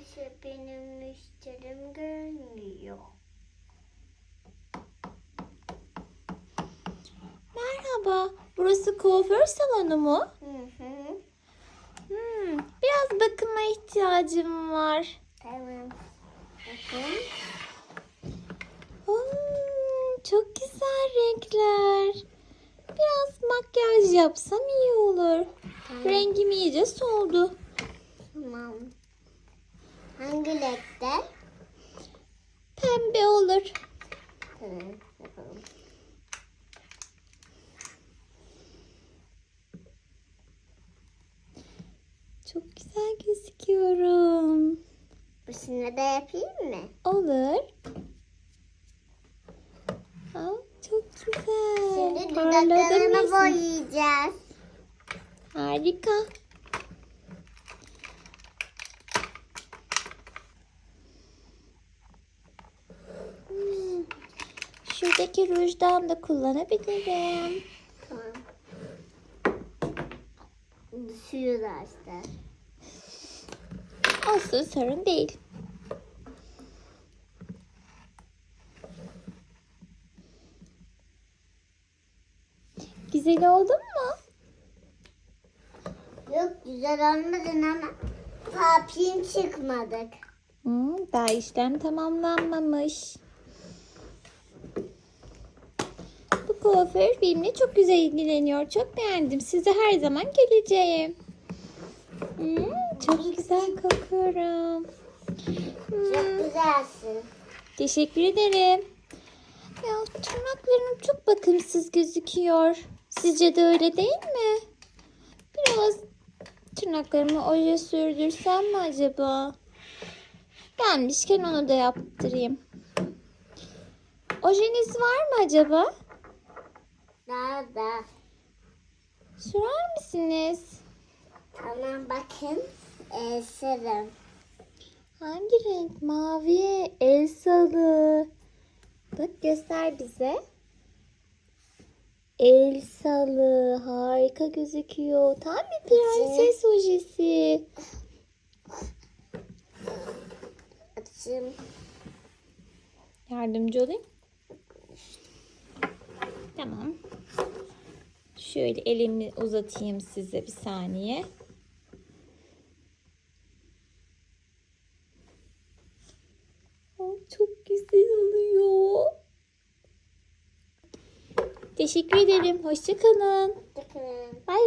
kimse benim müşterim görmüyor. Merhaba, burası kuaför salonu mu? Hı hı. Hmm, biraz bakıma ihtiyacım var. Tamam. Bakın. Hmm, çok güzel renkler. Biraz makyaj yapsam iyi olur. Rengim iyice soldu. Tamam. Hangi renkte? Pembe olur. Yapalım. Çok güzel gözüküyorum. Başını da yapayım mı? Olur. Aa, çok güzel. Şimdi dudaklarını boyayacağız. Harika. Hmm, Şuradaki rujdan da kullanabilirim. Tamam. Suyu da işte. Olsun sorun değil. Güzel oldun mu? Yok güzel olmadın ama papin çıkmadık. Hmm, daha işlem tamamlanmamış. Kuaför benimle çok güzel ilgileniyor. Çok beğendim. Size her zaman geleceğim. Hmm, çok güzel kokuyorum. Hmm, Çok güzelsin. teşekkür ederim. Ya tırnaklarım çok bakımsız gözüküyor. Sizce de öyle değil mi? Biraz tırnaklarımı oje sürdürsem mi acaba? Gelmişken onu da yaptırayım. Ojeniz var mı acaba? Da. Sürer misiniz? Tamam bakın. Sarım. Hangi renk? Mavi, Elsa'lı. Bak göster bize. Elsa'lı. Harika gözüküyor. Tam bir prenses ojesi. Açayım. Yardımcı olayım. Tamam. Şöyle elimi uzatayım size bir saniye. Çok güzel oluyor. Teşekkür ederim. Hoşçakalın. Bay. Bak.